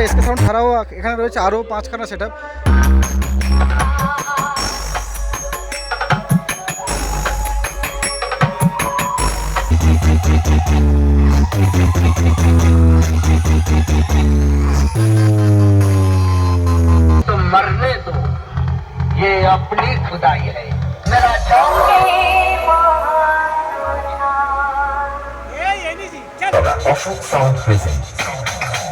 Sound SK sound ছাড়াও এখানে রয়েছে আরও পাঁচখানা সেট আপ तो मरने दो ये अपनी खुदाई है मेरा जाओ অশোক সাউন্ড প্রেজেন্ট ফিটিং হচ্ছে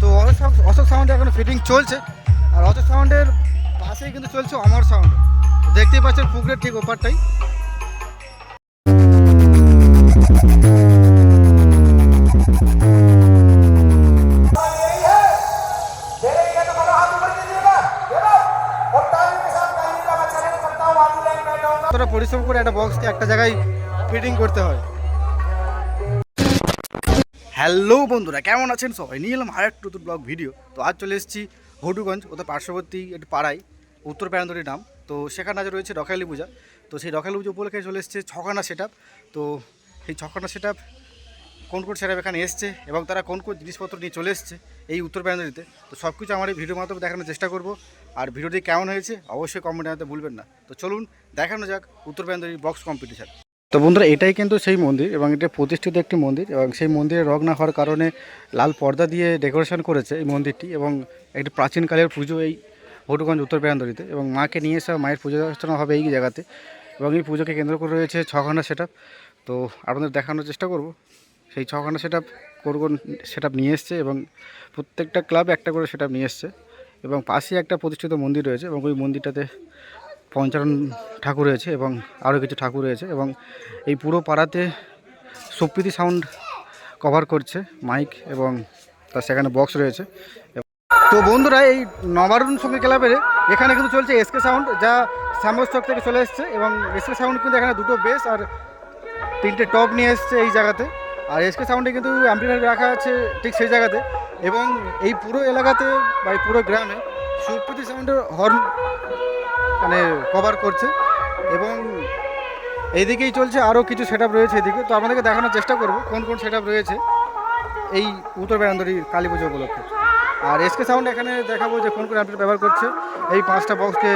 তো অশোক অশোক সাউন্ডে এখন ফিটিং চলছে। আর অশোক সাউন্ডের পাশেই কিন্তু চলছে অমর সাউন্ড দেখতেই পাচ্ছেন পুকুরের ঠিক ওপারটাই। পরিশ্রম করে একটা বক্সকে একটা জায়গায় ফিটিং করতে হয়। হ্যালো বন্ধুরা, কেমন আছেন সবাই? নিয়ে এলাম আর একটা নতুন ব্লগ ভিডিও তো আজ চলে এসেছি হটুগঞ্জ, ওদের পার্শ্ববর্তী একটু পাড়ায়, উত্তর প্যারান্দরী নাম। তো সেখানে আজ রয়েছে রখালি পূজা। তো সেই রখালি পুজো উপলক্ষে চলে এসেছে ছখানা সেট তো সেই ছখানা সেট কোন কোন সেট এখানে এসছে এবং তারা কোন কোন জিনিসপত্র নিয়ে চলে এসছে এই উত্তর প্যারান্দরিতে। তো সব কিছু আমার এই ভিডিওর মাধ্যমে দেখানোর চেষ্টা করব। আর ভিডিওটি কেমন হয়েছে অবশ্যই কমেন্ট জানাতে ভুলবেন না। তো চলুন দেখানো যাক উত্তর প্যারান্দরী বক্স কম্পিটিশান তো বন্ধুরা, এটাই কিন্তু সেই মন্দির এবং এটা প্রতিষ্ঠিত একটি মন্দির এবং সেই মন্দিরে রগ না হওয়ার কারণে লাল পর্দা দিয়ে ডেকোরেশন করেছে এই মন্দিরটি এবং একটি প্রাচীনকালের পুজো এই ভটুগঞ্জ উত্তর পেরান্দরিতে এবং মাকে নিয়ে এসে মায়ের পুজো অর্চনা হবে এই জায়গাতে এবং এই পুজোকে কেন্দ্র করে রয়েছে ছখানা সেট তো আপনাদের দেখানোর চেষ্টা করব। সেই ছখানা সেট আপ কোন সেট নিয়ে এসছে এবং প্রত্যেকটা ক্লাব একটা করে সেট নিয়ে এসছে এবং পাশে একটা প্রতিষ্ঠিত মন্দির রয়েছে এবং ওই মন্দিরটাতে পঞ্চানন ঠাকুর রয়েছে এবং আরও কিছু ঠাকুর রয়েছে এবং এই পুরো পাড়াতে সুপ্রীতি সাউন্ড কভার করছে মাইক এবং তার সেখানে বক্স রয়েছে। তো বন্ধুরা, এই নবারুণ সঙ্গে ক্লাবের এখানে কিন্তু চলছে এসকে সাউন্ড যা শ্যামস্তক থেকে চলে এসছে এবং এসকে সাউন্ড কিন্তু এখানে দুটো বেস আর তিনটে টপ নিয়ে এসছে এই জায়গাতে। আর এসকে সাউন্ডে কিন্তু অ্যাম্পিনার রাখা আছে ঠিক সেই জায়গাতে এবং এই পুরো এলাকাতে বা এই পুরো গ্রামে সুপ্রীতি সাউন্ডের হর্ন মানে কভার করছে এবং এইদিকেই চলছে আরও কিছু সেট রয়েছে এদিকে। তো আপনাদেরকে দেখানোর চেষ্টা করব কোন কোন সেট রয়েছে এই উত্তর বেড়ান্দরি কালী পুজো উপলক্ষে। আর এসকে সাউন্ড এখানে দেখাবো যে কোন কোন অ্যাম্পিয়ার ব্যবহার করছে এই পাঁচটা বক্সকে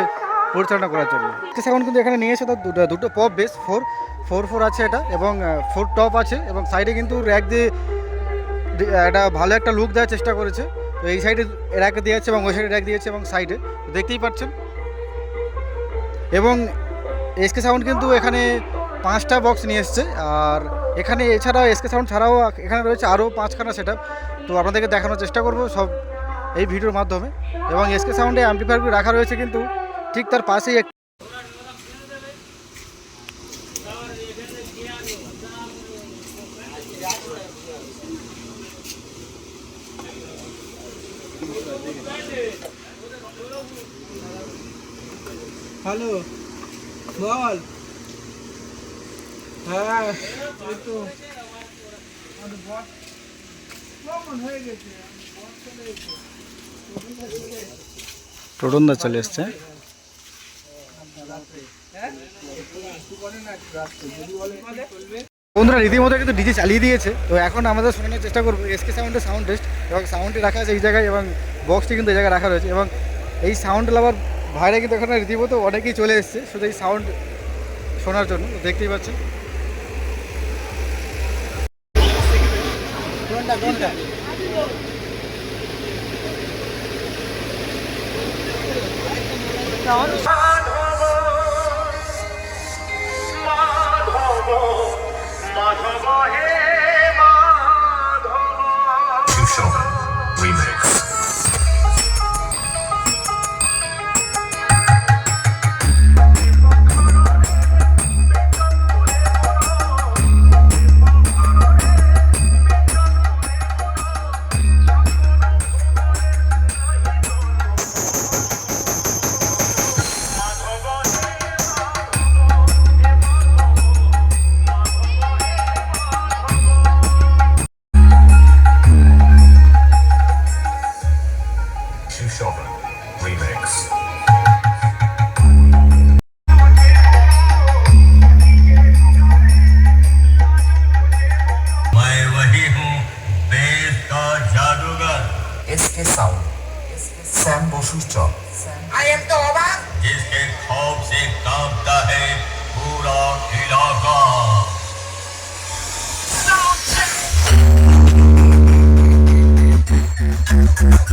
পরিচালনা করার জন্য। এসকে সাউন্ড কিন্তু এখানে নিয়ে এসে তার দুটো দুটো pop bass four four four আছে এটা এবং ফোর টপ আছে এবং সাইডে কিন্তু র্যাক দিয়ে একটা ভালো একটা লুক দেওয়ার চেষ্টা করেছে। তো এই সাইডে র্যাক দিয়েছে এবং ওই সাইডে র্যাক দিয়েছে এবং সাইডে দেখতেই পাচ্ছেন। এবং এসকে সাউন্ড কিন্তু এখানে পাঁচটা বক্স নিয়ে এসছে। আর এখানে এছাড়াও এসকে সাউন্ড ছাড়াও এখানে রয়েছে আরও পাঁচখানা সেট তো আপনাদেরকে দেখানোর চেষ্টা করব সব এই ভিডিওর মাধ্যমে। এবং এসকে সাউন্ডে অ্যাম্পলিফায়ারগুলো রাখা রয়েছে কিন্তু ঠিক তার পাশেই হ্যালো, বল। হ্যাঁ চলে এসছে। বন্ধুরা, রীতিমতো কিন্তু ডিজে চালিয়ে দিয়েছে। তো এখন আমাদের শোনানোর চেষ্টা করব। এসকে সাউন্ডের সাউন্ড টেস্ট। এবং সাউন্ডটি রাখা আছে এই জায়গায় এবং বক্সটি কিন্তু এই জায়গায় রাখা রয়েছে এবং এই সাউন্ড লাভার ভাইরা কিন্তু এখানে রীতিমতো অনেকেই চলে এসছে শুধু এই সাউন্ড শোনার জন্য, দেখতেই পাচ্ছেন। কোনটা Showman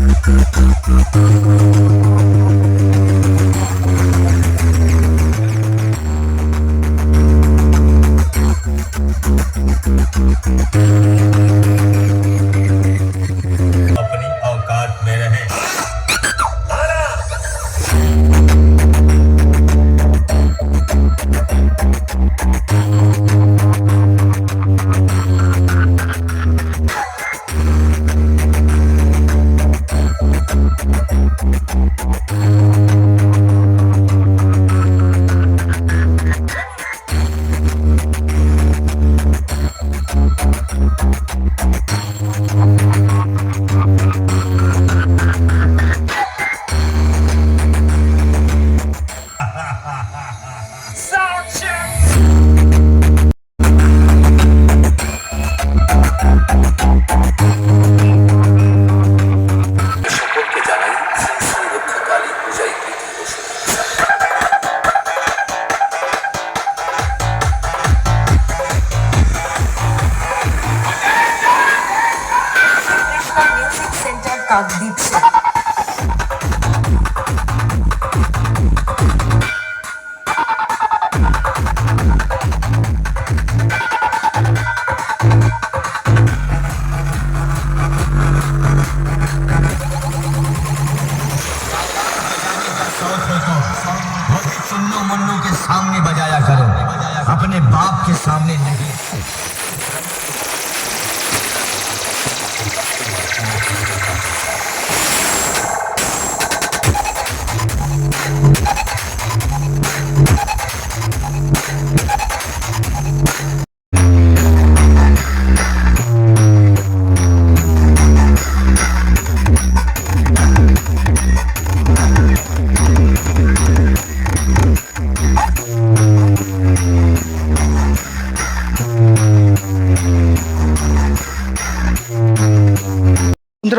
Thank you.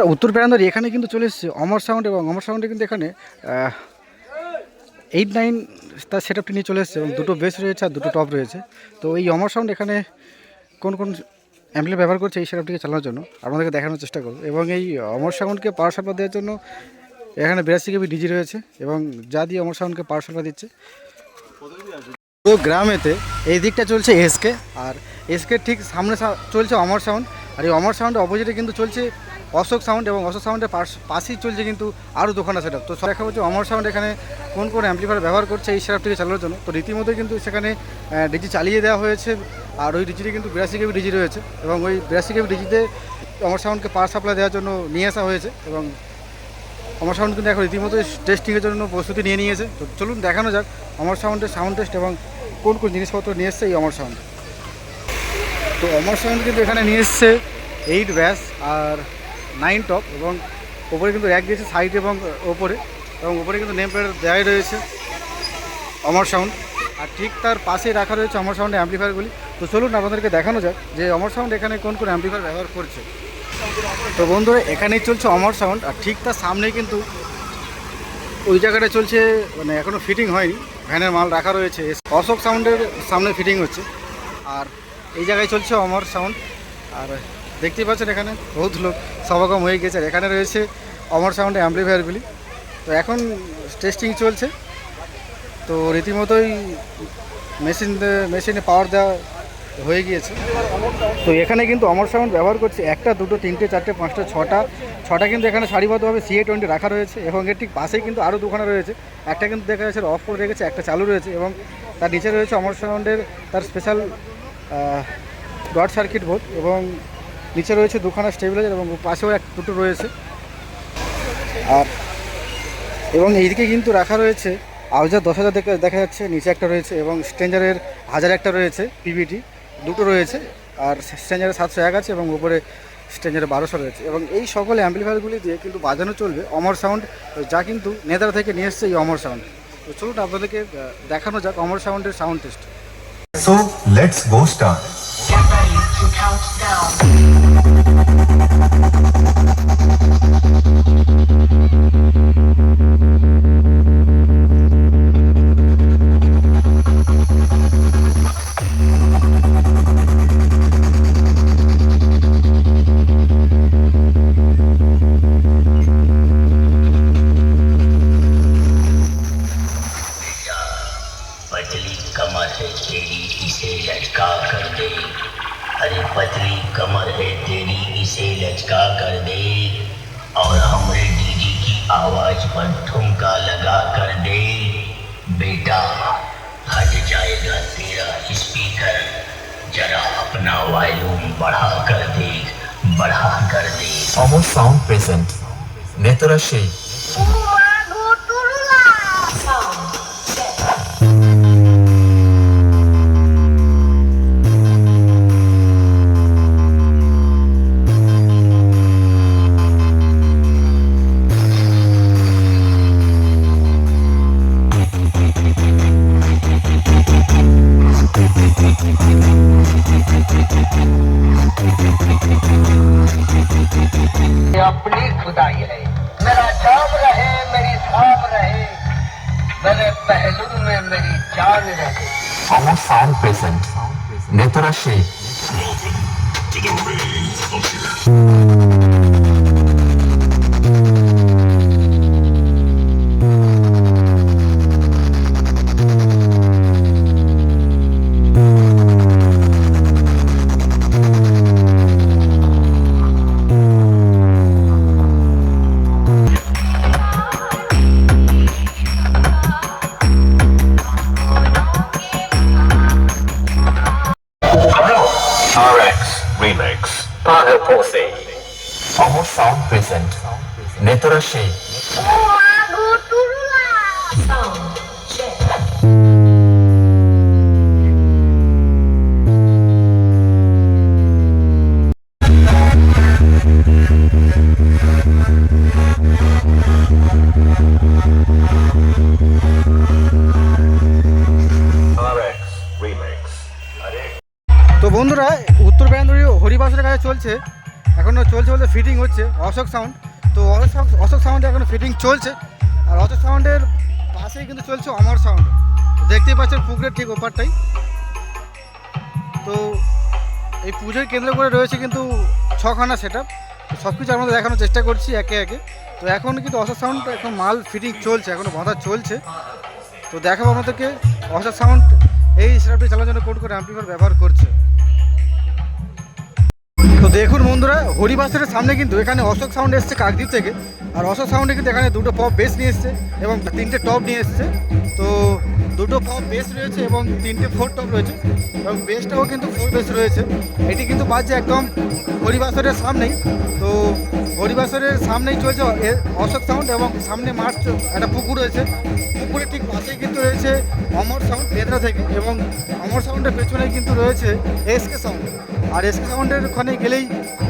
বন্ধুরা উত্তর প্যারান্দারি এখানে কিন্তু চলে এসেছে, অমর সাউন্ড এবং অমর সাউন্ডে কিন্তু এখানে এইট নাইন তার সেট আপটি নিয়ে চলে এসেছে এবং দুটো বেস রয়েছে আর দুটো টপ রয়েছে। তো এই অমর সাউন্ড এখানে কোন কোন অ্যাম্পলি ব্যবহার করছে এই সেট আপটিকে চালানোর জন্য আপনাদেরকে দেখানোর চেষ্টা করব। এবং এই অমর সাউন্ডকে পাওয়ার সাপ্লাই দেওয়ার জন্য এখানে বিরাশি কেবি ডিজি রয়েছে এবং যা দিয়ে অমর সাউন্ডকে পাওয়ার সাপ্লাই দিচ্ছে। তো গ্রামেতে এই দিকটা চলছে এসকে আর এসকে ঠিক সামনে চলছে অমর সাউন্ড আর এই অমর সাউন্ডের অপোজিটে কিন্তু চলছে অশোক সাউন্ড এবং অশোক সাউন্ডের পাশ পাশেই চলছে কিন্তু আরও দোকান আছে তো দেখা হচ্ছে অমর সাউন্ড এখানে কোন কোন অ্যাম্পলিফায়ার ব্যবহার করছে এই সেটআপটিকে চালানোর জন্য। তো রীতিমতো কিন্তু সেখানে ডিজি চালিয়ে দেওয়া হয়েছে আর ওই ডিজিটি কিন্তু বিরাশি কেবি ডিজি রয়েছে এবং ওই বিরাশি কেবি ডিজিতে অমর সাউন্ডকে পাওয়ার সাপ্লাই দেওয়ার জন্য নিয়ে আসা হয়েছে এবং অমর সাউন্ড কিন্তু এখন রীতিমতো টেস্টিংয়ের জন্য প্রস্তুতি নিয়ে নিয়েছে। তো চলুন দেখানো যাক অমর সাউন্ডের সাউন্ড টেস্ট এবং কোন কোন জিনিসপত্র নিয়ে এসছে এই অমর সাউন্ড। তো অমর সাউন্ড কিন্তু এখানে নিয়ে এসছে এইট ব্যাস আর নাইন টপ এবং ওপরে কিন্তু র্যাক দিয়েছে সাইড এবং ওপরে এবং ওপরে কিন্তু নেম প্লেট দেওয়াই রয়েছে অমর সাউন্ড আর ঠিক তার পাশে রাখা রয়েছে অমর সাউন্ডের অ্যাম্পলিফায়ারগুলি তো চলুন আপনাদেরকে দেখানো যাক যে অমর সাউন্ড এখানে কোন কোন অ্যাম্পলিফায়ার ব্যবহার করছে। তো বন্ধুরা, এখানেই চলছে অমর সাউন্ড আর ঠিক তার সামনেই কিন্তু ওই জায়গাটা চলছে মানে এখনও ফিটিং হয়নি। ভ্যানের মাল রাখা রয়েছে। অশোক সাউন্ডের সামনে ফিটিং হচ্ছে। আর এই জায়গায় চলছে অমর সাউন্ড আর দেখতেই পাচ্ছেন এখানে বহুত লোক সমাগম হয়ে গেছে। আর এখানে রয়েছে অমর সাউন্ডের অ্যাম্পলিফায়ারগুলি তো এখন টেস্টিং চলছে। তো রীতিমতোই মেশিন মেশিনে পাওয়ার দেওয়া হয়ে গিয়েছে। তো এখানে কিন্তু অমর সাউন্ড ব্যবহার করছে একটা, দুটো, তিনটে, চারটে, পাঁচটা, ছটা। ছটা কিন্তু এখানে সারিবদ্ধভাবে সিএ টোয়েন্টি রাখা রয়েছে এবং এর ঠিক পাশেই কিন্তু আরও দুখানা রয়েছে। একটা কিন্তু দেখা যাচ্ছে অফ করে রেখেছে, একটা চালু রয়েছে এবং তার নিচে রয়েছে অমর সাউন্ডের তার স্পেশাল ডট সার্কিট বোর্ড এবং নিচে রয়েছে দুখানা স্টেবিলাইজার এবং পাশেও এক দুটো রয়েছে। আর এবং এইদিকে কিন্তু রাখা রয়েছে আউজার দশ হাজার দেখা যাচ্ছে, নিচে একটা রয়েছে এবং স্ট্রেঞ্জারের হাজার একটা রয়েছে পিভিটি দুটো রয়েছে। আর স্ট্রেঞ্জারের সাতশো এক আছে এবং উপরে স্ট্রেঞ্জারে বারোশো রয়েছে। এবং এই সকল অ্যাম্পলিফায়ারগুলি দিয়ে কিন্তু বাজানো চলবে অমর সাউন্ড, যা কিন্তু নেতারা থেকে নিয়ে এসছে এই অমর সাউন্ড। তো চলুন আপনাদেরকে দেখানো যাক অমর সাউন্ডের sound test. So let's go start. To count down. बढ़ा कर दे Amar sound present Netra Sheikh Amar sound present Netra তো বন্ধুরা উত্তর বেঙ্গলি হরিবাসের কাছে চলছে। এখনও চলছে বলতে ফিটিং হচ্ছে অশোক সাউন্ড ফিটিং চলছে। আর অশোক সাউন্ডের পাশেই কিন্তু চলছে অমর সাউন্ড। দেখতেই পাচ্ছেন পুকুরের ঠিক ওপারটাই। তো এই পুজোর কেন্দ্র করে রয়েছে কিন্তু ছখানা সেট আপ সব কিছু আমাদের দেখানোর চেষ্টা করছি একে একে। তো এখন কিন্তু অশোক সাউন্ড, এখন মাল ফিটিং চলছে এখনও বাঁধা চলছে। তো দেখাবো আপনাদেরকে অশোক সাউন্ড। এই সেটআপটি চালানোর জন্য কোন কোন অ্যাম্পিফায়ার ব্যবহার করছে। তো দেখুন বন্ধুরা, হরিবাসের সামনে কিন্তু এখানে অশোক সাউন্ড এসছে কাকদ্বীপ থেকে। আর অশোক সাউন্ডে কিন্তু এখানে দুটো পপ বেস নিয়ে এসছে এবং তিনটে টপ নিয়ে এসছে। তো দুটো পপ বেস রয়েছে এবং তিনটে ফোর টপ রয়েছে। এবং বেসটাও কিন্তু ফোর বেস রয়েছে। এটি কিন্তু বাজছে একদম হরিবাসরের সামনেই। তো হরিবাসরের সামনেই চলছে অশোক সাউন্ড এবং সামনে মাঠ একটা পুকুর রয়েছে। পুকুরের ঠিক পাশেই কিন্তু রয়েছে অমর সাউন্ড বেদরা থেকে এবং অমর সাউন্ডের পেছনেই কিন্তু রয়েছে এসকে সাউন্ড আর এসকে সাউন্ডের ওখানে গেলেই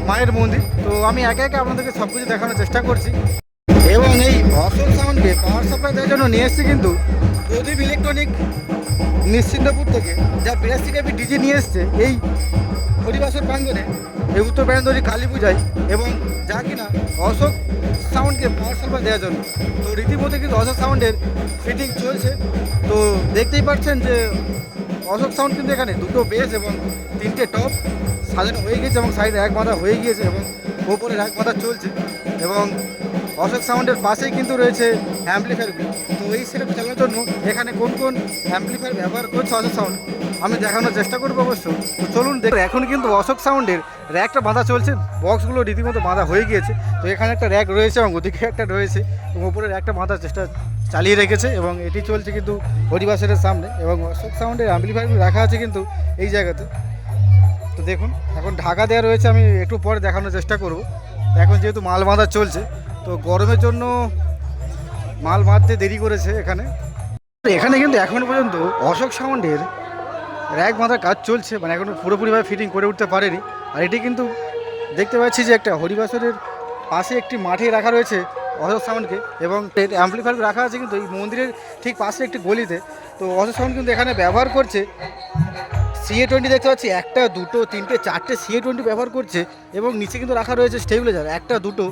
মায়ের মন্দির। তো আমি একে একে আপনাদেরকে সব কিছু দেখানোর চেষ্টা করছি। এবং এই অশোক সাউন্ডকে পাওয়ার সাপ্লাই দেওয়ার জন্য নিয়ে এসেছি কিন্তু প্রদীপ ইলেকট্রনিক নিশ্চিন্তপুর থেকে যা বিরাশি কেবি ডিজি নিয়ে এসছে, এই হরিবাসর প্রাঙ্গনে এই উত্তর প্রান্তরী কালী পূজায়, এবং যা কিনা অশোক সাউন্ডকে পাওয়ার সাপ্লাই দেওয়ার জন্য। তো রীতিমতো কিন্তু অশোক সাউন্ডের ফিটিং চলছে। তো দেখতেই পাচ্ছেন যে অশোক সাউন্ড কিন্তু এখানে দুটো বেস এবং তিনটে টপ সাজানো হয়ে গেছে এবং সাইডে এক বাঁধা হয়ে গিয়েছে এবং ওপরে এক বাঁধা চলছে। এবং অশোক সাউন্ডের পাশেই কিন্তু রয়েছে অ্যাম্পলিফায়ারগুলো তো এই সেটআপ চালানোর জন্য এখানে কোন কোন অ্যাম্পলিফায়ার ব্যবহার করছে অশোক সাউন্ড আমি দেখানোর চেষ্টা করব অবশ্য। তো চলুন দেখ, এখন কিন্তু অশোক সাউন্ডের র্যাকটা বাঁধা চলছে বক্সগুলো রীতিমতো বাঁধা হয়ে গিয়েছে। তো এখানে একটা র্যাক রয়েছে এবং ওদিকে একটা রয়েছে, এবং ওপরে র্যাকটা বাঁধার চেষ্টা চালিয়ে রেখেছে এবং এটি চলছে কিন্তু হরিবাসের সামনে এবং অশোক সাউন্ডের অ্যাম্পলিফায়ারগুলো রাখা আছে কিন্তু এই জায়গাতে। তো দেখুন, এখন ঢাকা দেওয়া রয়েছে, আমি একটু পরে দেখানোর চেষ্টা করব। এখন যেহেতু মাল বাঁধা চলছে তো গরমের জন্য মাল মারতে দেরি করেছে এখানে। এখানে কিন্তু এখনও পর্যন্ত অশোক সাউন্ডের র্যাক বাঁধার কাজ চলছে মানে এখনও পুরোপুরিভাবে ফিটিং করে উঠতে পারেনি। আর এটি কিন্তু দেখতে পাচ্ছি যে একটা হরিবাসরের পাশে একটি মাঠে রাখা রয়েছে অশোক সাউন্ডকে এবং অ্যাম্পলিফায়ার রাখা আছে কিন্তু এই মন্দিরের ঠিক পাশে একটি গলিতে। তো অশোক সাউন্ড কিন্তু এখানে ব্যবহার করছে। সিএ টোয়েন্টি দেখতে পাচ্ছি, একটা, দুটো, তিনটে, চারটে সিএ টোয়েন্টি ব্যবহার করছে এবং নিচে কিন্তু রাখা রয়েছে স্টেবিলাইজার একটা, দুটো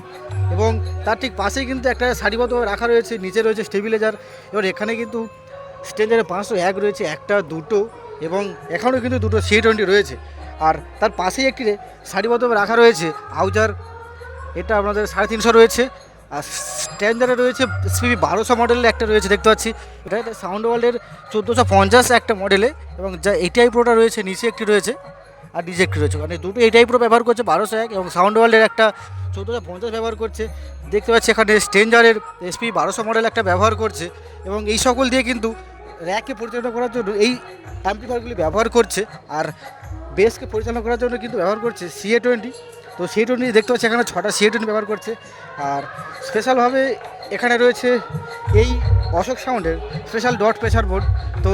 এবং তার ঠিক পাশেই কিন্তু একটা সারিবদ্ধভাবে রাখা রয়েছে, নিচে রয়েছে স্টেবিলাইজার এবার এখানে কিন্তু স্টেঞ্জারে পাঁচশো এক রয়েছে, একটা, দুটো এবং এখানেও কিন্তু দুটো সিএ টোয়েন্টি রয়েছে। আর তার পাশেই একটি সারিবদ্ধভাবে রাখা রয়েছে, আউজার, এটা আপনাদের সাড়ে তিনশো রয়েছে। আর স্ট্যান্ডারে রয়েছে সিবি বারোশো মডেলের একটা রয়েছে, দেখতে পাচ্ছি। এটা সাউন্ড ওয়ার্ল্ডের চোদ্দোশো পঞ্চাশ একটা মডেলে এবং যা এটিআই প্রোটা রয়েছে, নিচে একটি রয়েছে আর ডিজে একটি রয়েছে। মানে দুটো এটিআই প্রো ব্যবহার করছে, বারোশো এক এবং সাউন্ড ওয়ার্ল্ডের একটা চোদ্দোশো পঞ্চাশ ব্যবহার করছে। দেখতে পাচ্ছি এখানে স্ট্রেঞ্জারের এসপি বারোশো মডেল একটা ব্যবহার করছে এবং এই সকল দিয়ে কিন্তু র্যাককে পরিচালনা করার জন্য এই অ্যাম্পলিফায়ারগুলি ব্যবহার করছে। আর বেসকে পরিচালনা করার জন্য কিন্তু ব্যবহার করছে সিএ টোয়েন্টি তো সিএ টোয়েন্টি দেখতে পাচ্ছি এখানে ছটা টোয়েন্টি ব্যবহার করছে। আর স্পেশালভাবে এখানে রয়েছে এই অশোক সাউন্ডের স্পেশাল ডট প্রেশার বোর্ড। তো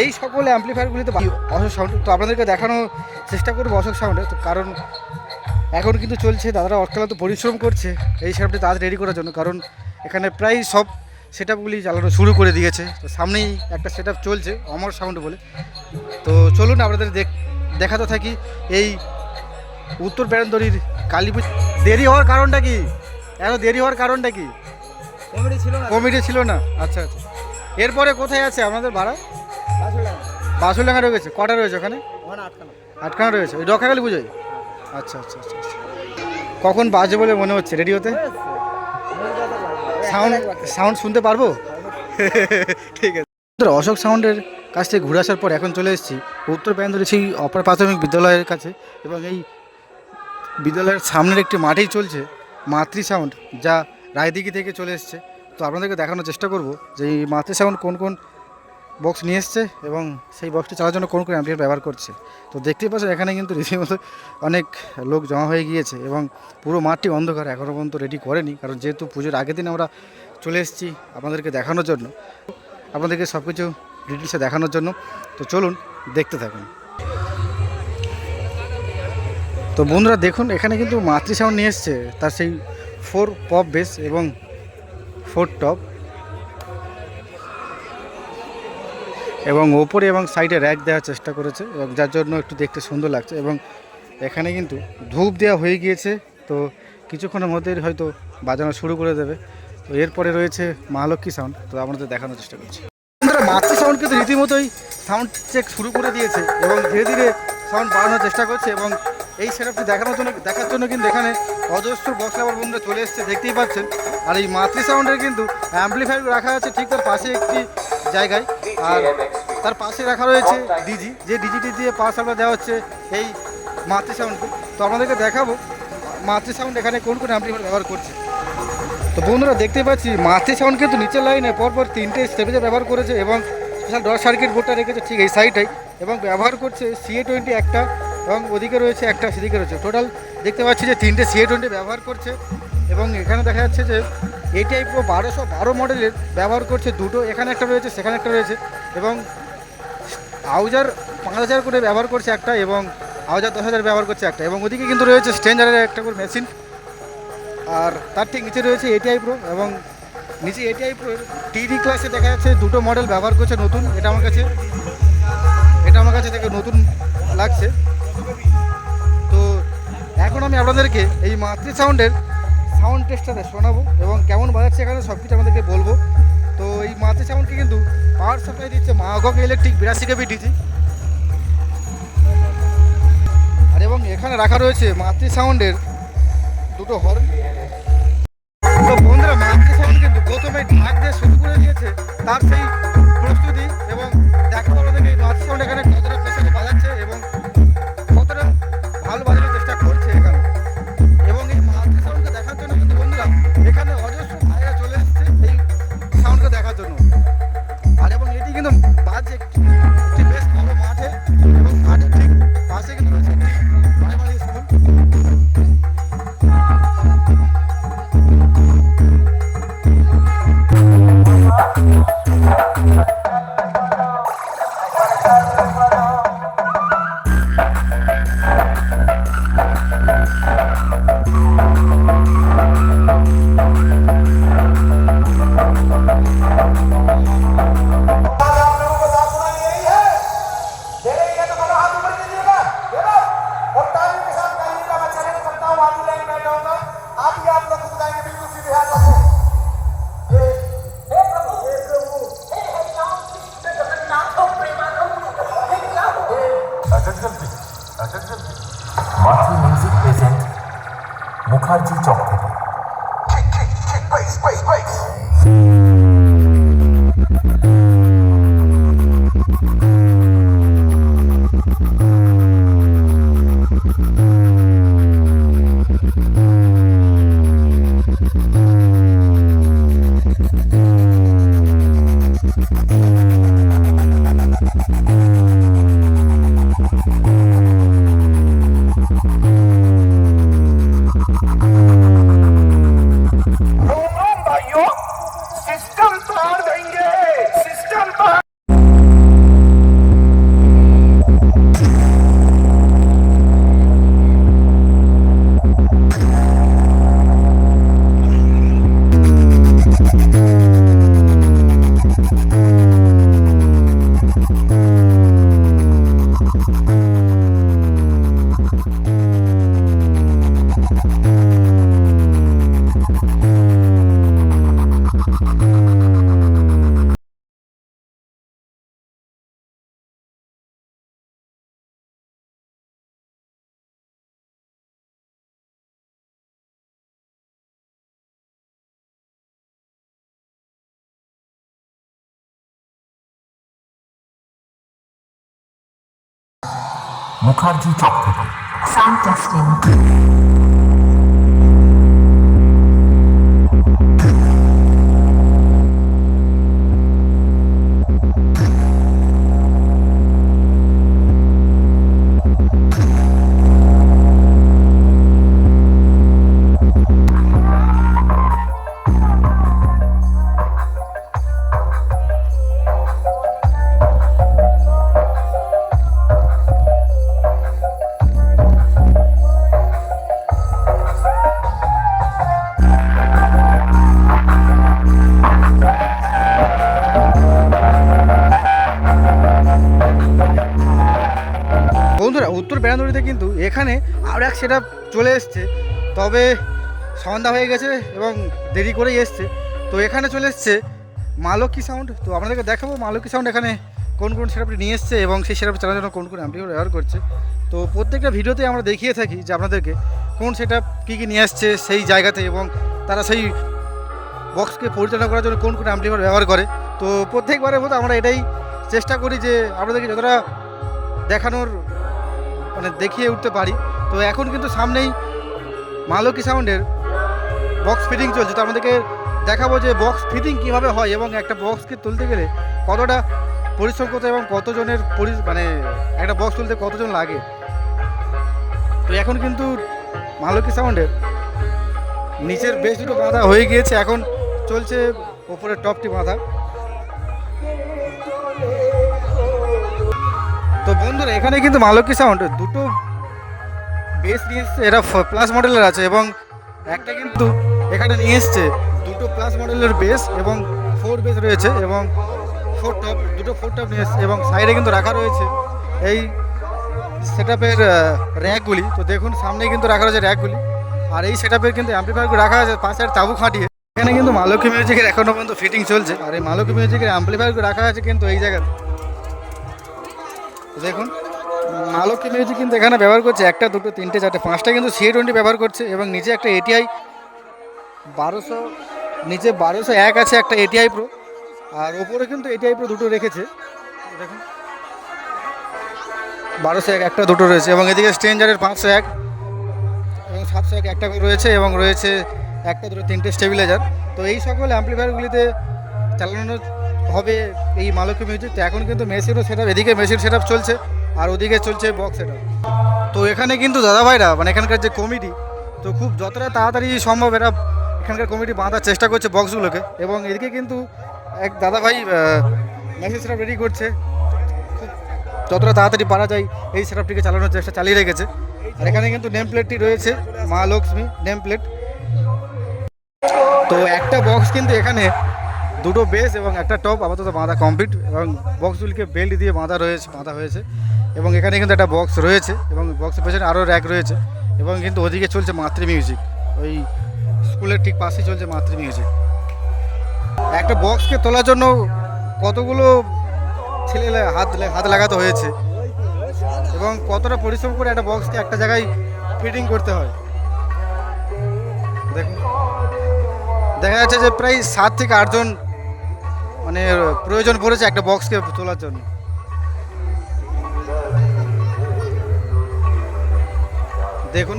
এই সকল অ্যাম্পলিফায়ারগুলিতে অশোক সাউন্ড, তো আপনাদেরকে দেখানোর চেষ্টা করব অশোক সাউন্ডে। তো কারণ এখন কিন্তু চলছে, দাদারা অক্লান্ত পরিশ্রম করছে এই সেটআপটি তাড়াতাড়ি রেডি করার জন্য। কারণ এখানে প্রায় সব সেট আপগুলি চালানো শুরু করে দিয়েছে। তো সামনেই একটা সেট চলছে, অমর সাউন্ড বলে। তো চলুন আপনাদের দেখ দেখাতে থাকি এই উত্তর বেড়ান্দরির কালী দেরি হওয়ার কারণটা কি? এত দেরি হওয়ার কারণটা কি? কমিটি ছিল না। কমিটি ছিল না। আচ্ছা আচ্ছা। এরপরে কোথায় আছে আপনাদের ভাড়া? বাসুলাঙ্গা রয়েছে। কটা রয়েছে ওখানে? আটখানা। রয়েছে। ওই ডকাকালি পুজোয়? আচ্ছা আচ্ছা আচ্ছা আচ্ছা। কখন বাজে বলে মনে হচ্ছে? রেডিওতে সাউন্ড সাউন্ড শুনতে পারব? ঠিক আছে। অশোক সাউন্ডের কাছ থেকে ঘুরে আসার পর এখন চলে এসেছি উত্তর প্রান্তরের সেই অপর প্রাথমিক বিদ্যালয়ের কাছে এবং এই বিদ্যালয়ের সামনের একটি মাঠেই চলছে মাতৃ সাউন্ড, যা রায়দিঘি থেকে চলে এসছে। তো আপনাদেরকে দেখানোর চেষ্টা করব যে এই মাতৃ সাউন্ড কোন কোন বক্স নিয়ে এসছে এবং সেই বক্সটি চালার জন্য কোন কোন অ্যাম্পিয়ার ব্যবহার করছে। তো দেখতেই পাচ্ছেন এখানে কিন্তু রীতিমতো অনেক লোক জমা হয়ে গিয়েছে এবং পুরো মাঠটি অন্ধকার এখনও পর্যন্ত রেডি করেনি। কারণ যেহেতু পুজোর আগের দিন আমরা চলে এসেছি আপনাদেরকে দেখানোর জন্য, আপনাদেরকে সব কিছু ডিটেলসে দেখানোর জন্য। তো চলুন দেখতে থাকুন। তো বন্ধুরা দেখুন, এখানে কিন্তু মাতৃ সাউন্ড নিয়ে এসছে। তার সেই ফোর পপ বেস এবং ফোর টপ এবং ওপরে এবং সাইডে র্যাক দেওয়ার চেষ্টা করেছে, এবং যার জন্য একটু দেখতে সুন্দর লাগছে। এবং এখানে কিন্তু ধূপ দেওয়া হয়ে গিয়েছে, তো কিছুক্ষণের মধ্যেই হয়তো বাজানো শুরু করে দেবে। তো এরপরে রয়েছে মহালক্ষ্মী সাউন্ড তো আপনাদের দেখানোর চেষ্টা করছি। মাতৃ সাউন্ড কিন্তু রীতিমতোই সাউন্ড চেক শুরু করে দিয়েছে, এবং ধীরে ধীরে সাউন্ড বাড়ানোর চেষ্টা করছে, এবং এই সেটআপটি দেখানোর জন্য দেখার জন্য কিন্তু এখানে অজস্র বক্স লাভার বন্ধুরা চলে এসেছে, দেখতেই পাচ্ছেন। আর এই মাতৃ সাউন্ডের কিন্তু অ্যাম্পলিফায়ার রাখা আছে ঠিক তার পাশে একটি জায়গায়। আর তার পাশে রাখা রয়েছে ডিজি যে ডিজিটি দিয়ে পাওয়ার সাপ্লাই দেওয়া হচ্ছে এই মাতৃ সাউন্ডকে তো আপনাদেরকে দেখাবো মাতৃ সাউন্ড এখানে কোন কোন অ্যাম্পলিফায়ার ব্যবহার করছে। তো বন্ধুরা দেখতে পাচ্ছি, মাতৃ সাউন্ড কিন্তু নিচের লাইনে পরপর তিনটে স্টেপেজে ব্যবহার করেছে এবং স্পেশাল ডট সার্কিট বোর্ডটা রেখেছে ঠিক এই সাইডটাই এবং ব্যবহার করছে সিএ টোয়েন্টি একটা এবং ওদিকে রয়েছে একটা, সেদিকে রয়েছে। টোটাল দেখতে পাচ্ছি যে তিনটে সিএ টোয়েন্টি ব্যবহার করছে এবং এখানে দেখা যাচ্ছে যে এটিআই প্রো বারোশো বারো মডেলের ব্যবহার করছে দুটো, এখানে একটা রয়েছে, সেখানে একটা রয়েছে এবং আউজার পাঁচ হাজার করে ব্যবহার করছে একটা এবং আউজার দশ হাজার ব্যবহার করছে একটা এবং ওদিকে কিন্তু রয়েছে স্ট্রেঞ্জারের একটা করে মেশিন। আর তার ঠিক নিচে রয়েছে এটিআই প্রো এবং নিচে এটিআই প্রো টিডি ক্লাসে দেখা যাচ্ছে দুটো মডেল ব্যবহার করছে নতুন, এটা আমার কাছে, এটা আমার কাছে দেখে নতুন লাগছে। এখন আমি আপনাদেরকে এই মাতৃ সাউন্ডের সাউন্ড টেস্টটাতে শোনাবো এবং কেমন বাজাচ্ছে এখানে সব কিছু আমাদেরকে বলব। তো এই মাতৃ সাউন্ডকে কিন্তু পাওয়ার সাপ্লাই দিচ্ছে মাগক ইলেকট্রিক বিরাশি কেবি ডিজি। আর এবং এখানে রাখা রয়েছে মাতৃ সাউন্ডের দুটো হর্ন তো বন্ধুরা, মাতৃ সাউন্ড কিন্তু প্রথমে ঢাক দিয়ে শুরু করে দিয়েছে, তার সেই মুখার্জি চক থেকে। মুখার্জি চক সাউন্ড Sound চলে এসছে। তবে সন্ধ্যা হয়ে গেছে এবং দেরি করেই এসছে। তো এখানে চলে এসছে মালকী সাউন্ড তো আপনাদেরকে দেখাবো মালকী সাউন্ড এখানে কোন কোন সেটআপটি নিয়ে এসছে এবং সেই সেটআপ চালানোর জন্য কোন কোন অ্যাম্পলিফায়ার ব্যবহার করছে। তো প্রত্যেকটা ভিডিওতে আমরা দেখিয়ে থাকি যে আপনাদেরকে কোন সেটআপ কী কী নিয়ে আসছে সেই জায়গাতে এবং তারা সেই বক্সকে পরিচালনা করার জন্য কোন কোন অ্যাম্পলিফায়ার ব্যবহার করে। তো প্রত্যেকবারের মতো আমরা এটাই চেষ্টা করি যে আপনাদেরকে যতটা দেখানোর মানে দেখিয়ে উঠতে পারি। তো এখন কিন্তু সামনেই মালকী সাউন্ডের বক্স ফিটিং চলছে। তো আমাদেরকে দেখাবো যে বক্স ফিটিং কীভাবে হয় এবং একটা বক্সকে তুলতে গেলে কতটা পরিশ্রম করতে এবং কতজনের পরি মানে একটা বক্স তুলতে কতজন লাগে। তো এখন কিন্তু মালকী সাউন্ডের নিচের বেশ দুটো বাঁধা হয়ে গিয়েছে। এখন চলছে ওপরের টপটি বাঁধা তো বন্ধুরা, এখানে কিন্তু মালকী সাউন্ড দুটো বেস নিয়ে এসছে, এরা প্লাস মডেলের আছে এবং একটা কিন্তু এখানে নিয়ে এসছে, দুটো প্লাস মডেলের বেস এবং ফোর বেস রয়েছে এবং ফোর টপ দুটো ফোর টপ নিয়ে এসছে এবং সাইডে কিন্তু রাখা রয়েছে এই সেট আপের র্যাকগুলি তো দেখুন সামনে কিন্তু রাখা রয়েছে র্যাকগুলি আর এই সেট আপের কিন্তু অ্যাম্পলিফায়ারগুলো রাখা আছে পাশের তাবু খাটিয়ে এখানে কিন্তু মালকী মিউজিকের এখনও পর্যন্ত ফিটিং চলছে। আর এই মালকী মিউজিকের অ্যাম্পলিফায়ারগুলো রাখা আছে কিন্তু এই জায়গাতে। দেখুন মালকী মিউজিক কিন্তু এখানে ব্যবহার করছে, একটা, দুটো, তিনটে, চারটে, পাঁচটা কিন্তু সি টোয়েন্টি ব্যবহার করছে এবং নিচে একটা এটিআই বারোশো, নিচে বারোশো এক আছে একটা এটিআই প্রো আর ওপরে কিন্তু এটিআই প্রো দুটো রেখেছে। দেখুন। বারোশো এক, একটা, দুটো রয়েছে এবং এদিকে স্ট্রেঞ্জারের পাঁচশো এক এবং সাতশো এক একটা রয়েছে এবং রয়েছে একটা, দুটো, তিনটে স্টেবিলাইজার। তো এই সকল অ্যাম্পলিফায়ারগুলিতে চালানো হবে এই মালকী মিউজিক। তো এখন কিন্তু মেশিনও সেট এদিকে মেশিন সেট চলছে। আর ওদিকে চলছে বক্স সেট তো এখানে কিন্তু দাদাভাইরা মানে এখানকার যে কমিটি তো খুব যতটা তাড়াতাড়ি সম্ভব এরা এখানকার কমিটি বাঁধার চেষ্টা করছে বক্সগুলোকে এবং এদিকে কিন্তু এক দাদাভাই মেশিন সেট রেডি করছে। যতটা তাড়াতাড়ি পারা যায়, এই সেটআপটিকে চালানোর চেষ্টা চালিয়ে রেখেছে। আর এখানে কিন্তু নেম প্লেটটি রয়েছে, মা লক্ষ্মী নেম প্লেট তো একটা বক্স কিন্তু এখানে দুটো বেস এবং একটা টপ আপাতত বাঁধা কমপ্লিট এবং বক্সগুলিকে বেল্ট দিয়ে বাঁধা রয়েছে, বাঁধা হয়েছে। এবং এখানে কিন্তু একটা বক্স রয়েছে এবং বক্সের পেছনে আরও র্যাক রয়েছে এবং কিন্তু ওদিকে চলছে মাতৃ মিউজিক ওই স্কুলের ঠিক পাশেই চলছে মাতৃ মিউজিক একটা বক্সকে তোলার জন্য কতগুলো ছেলে হাত হাত লাগাতে হয়েছে এবং কতটা পরিশ্রম করে একটা বক্সকে একটা জায়গায় ফিটিং করতে হয়। দেখুন। দেখা যাচ্ছে যে প্রায় সাত থেকে আটজন মানে প্রয়োজন পড়েছে একটা বক্সকে তোলার জন্য। দেখুন।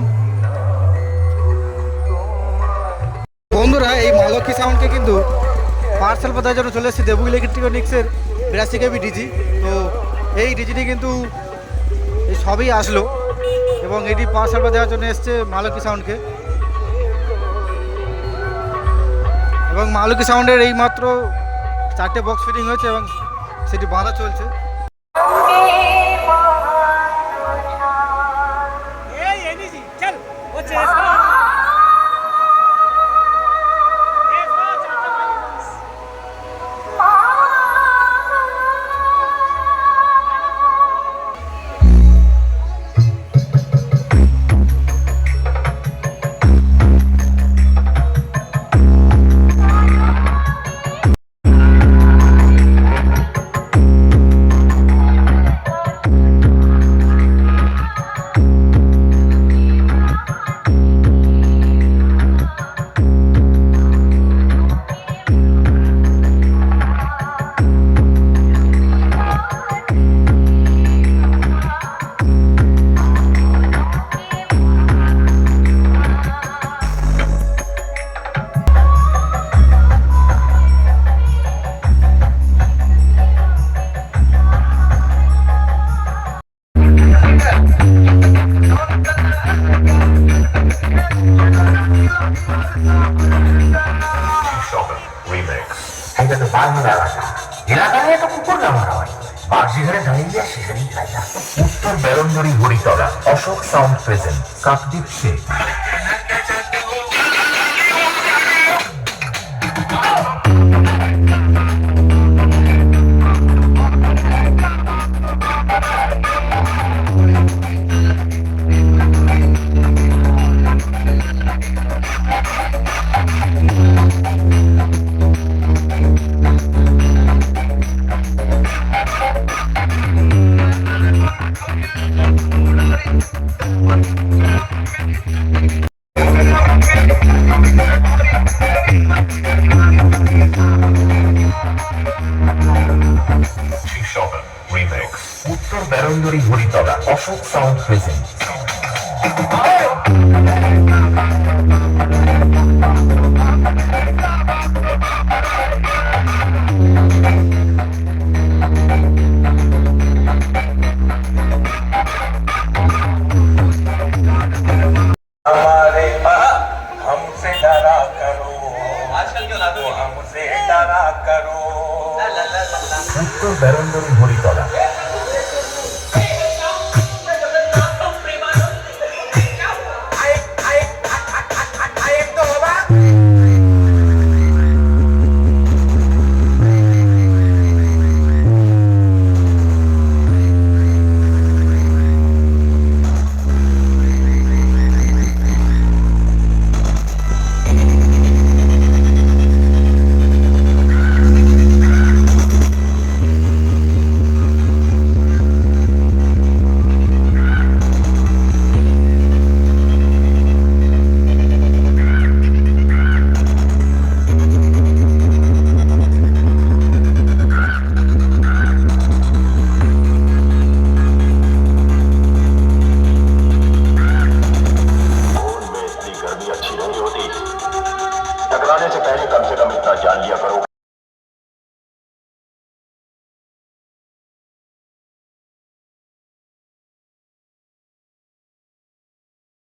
বন্ধুরা, এই মালকী সাউন্ডকে কিন্তু পার্সেল পাতার জন্য চলে এসেছি দেবু ইলেকট্রনিক্সের বিরাশি কেবি ডিজি। তো এই ডিজিটি কিন্তু সবই আসলো এবং এটি পার্সেল দেওয়ার জন্য এসছে মালকী সাউন্ডকে এবং মালকী সাউন্ডের এই মাত্র চারটে বক্স ফিটিং হয়েছে এবং সেটি বাঁধা চলছে। কাকদ্বীপ